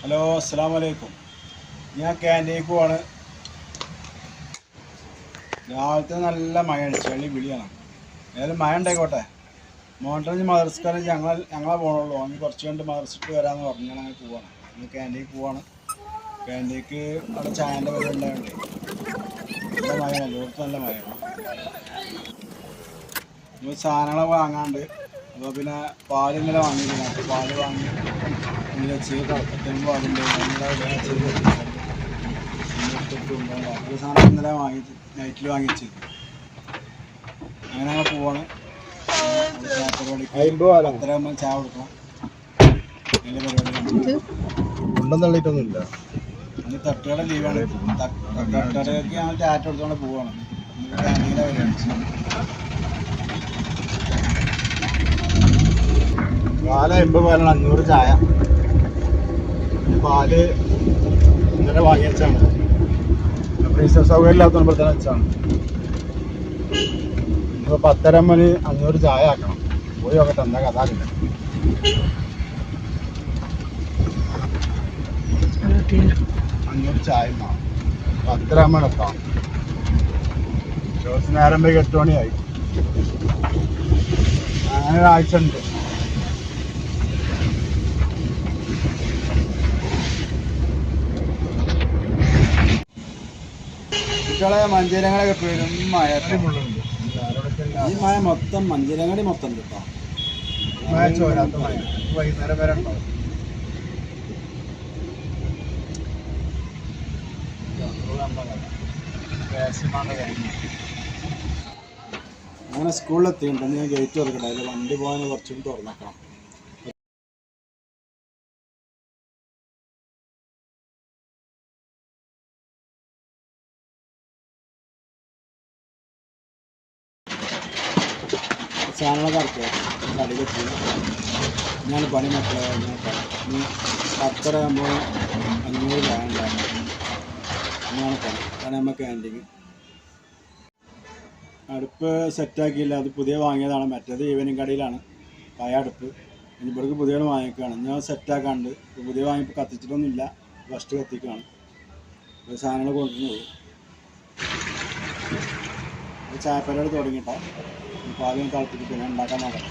Hello അസ്സാം വലൈക്കും ഞാൻ ക്യാന്റീനിലേക്ക് പോവാണ് രാവിലത്തെ നല്ല മഴയാണ് ചെളി വിളിയാണ്. ഏതായാലും മഴ ഉണ്ടായിക്കോട്ടെ. മോണ്ടറിഞ്ഞ് മദർസ്കാരം ഞങ്ങൾ ഞങ്ങളെ പോകണുള്ളൂ അങ്ങനെ കുറച്ച് കണ്ട് മദർസിട്ട് വരാമെന്ന് പറഞ്ഞു ഞാൻ അങ്ങനെ പോവാണ്. ഇന്ന് ക്യാന്റീനിലേക്ക് പോവാണ്. ക്യാന്റീനിക്ക് അവിടെ ചായന്റെ വരെ ഉണ്ടായിട്ട് നല്ല മഴയാണ് ഇവിടുത്തെ നല്ല മഴയാണ് സാധനങ്ങൾ വാങ്ങാണ്ട്. അപ്പോൾ പിന്നെ പാലിങ്ങനെ വാങ്ങിയില്ല. പാൽ വാങ്ങി. കടപ്പത്തേനും പാലുണ്ട് ഇന്നലെ വെച്ച് ബാക്കി സാധനം ഇന്നലെ വാങ്ങി നൈറ്റിൽ വാങ്ങിച്ചു. അങ്ങനെ ഞങ്ങൾ പോവാണ്. പത്തര ആകുമ്പോൾ ചായ കൊടുക്കണം. അതിന്റെ പരിപാടിയാണ് ഇന്ന് തട്ടുകട ലീവാണ്. തട്ടുകടയ്ക്ക് ഞങ്ങൾ ചാറ്റ് കൊടുത്തോണ്ട് പോവാണ്. ക്യാന്റീനിലെ പരിപാടി എൺപത് പാലാണ്. അഞ്ഞൂറ് ചായ. പാൽ ഇന്നലെ വാങ്ങി വെച്ചാണ് ഫ്രീസർ സൗകര്യം ഇല്ലാത്തതുകൊണ്ട് ഇവിടെ വെച്ചാണ് ഇപ്പോൾ പത്തര മണി അഞ്ഞൂറ് ചായ ആക്കണം. പോയി നോക്കട്ടെ എന്താ കഥ അഞ്ഞൂറ് ചായ പത്തര മണി എത്താം. ദിവസം നേരം പോയി എട്ട് മണിയായി. അങ്ങനെ ഒരാഴ്ച ഉണ്ട്. കുട്ടികളെ മഞ്ചേരങ്ങളൊക്കെ പെരും മഴ ഈ മഴ മൊത്തം മഞ്ചേരങ്ങടി മൊത്തം കിട്ടോ. വൈകുന്നേരം വരെ ഉണ്ടാവും. അങ്ങനെ സ്കൂളിലെത്തിയിട്ടുണ്ട്. ഞാൻ ഗേറ്റ് തുറക്കട്ടെ. അതിൽ വണ്ടി പോകാൻ കുറച്ചും തുറന്നേക്കണം. സാധനങ്ങളൊക്കെ ഇറക്കുക കടയിലെത്തി ഞാൻ പണി മക്കളെ. ഞാൻ പണി. പത്തര ആകുമ്പോൾ അഞ്ഞൂറ് വേണ്ട അങ്ങനെയാണ് പണി. അതാണ് നമ്മൾ ക്യാന്റീൻ അടുപ്പ് സെറ്റാക്കിയില്ല അത് പുതിയ വാങ്ങിയതാണ്. മറ്റേത് ഈവനിങ് കടയിലാണ്. പഴയ അടുപ്പ്. ഇനി ഇവിടേക്ക് പുതിയ വാങ്ങിക്കുകയാണ് ഞാൻ സെറ്റാക്കാണ്ട് പുതിയ വാങ്ങിപ്പോൾ കത്തിച്ചിട്ടൊന്നുമില്ല. ഫസ്റ്റ് കത്തിക്കുകയാണ് സാധനങ്ങൾ പോകും ചായപ്പരയോട് തുടങ്ങിയിട്ടോ ആദ്യം തിളപ്പിച്ച് പിന്നെ ഉണ്ടാക്കാൻ നോക്കാം.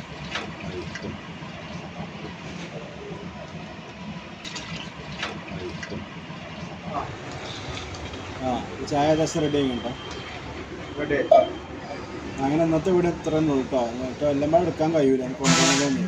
ആ ഈ ചായ ദശ റെഡി ആയിട്ടോ കേട്ടോ. അങ്ങനെ ഇന്നത്തെ വീട് ഇത്രയും നോക്കാം എന്നിട്ട് എല്ലാം എടുക്കാൻ കഴിയൂല. എനിക്ക് കൊണ്ടുപോകുന്നതന്നെ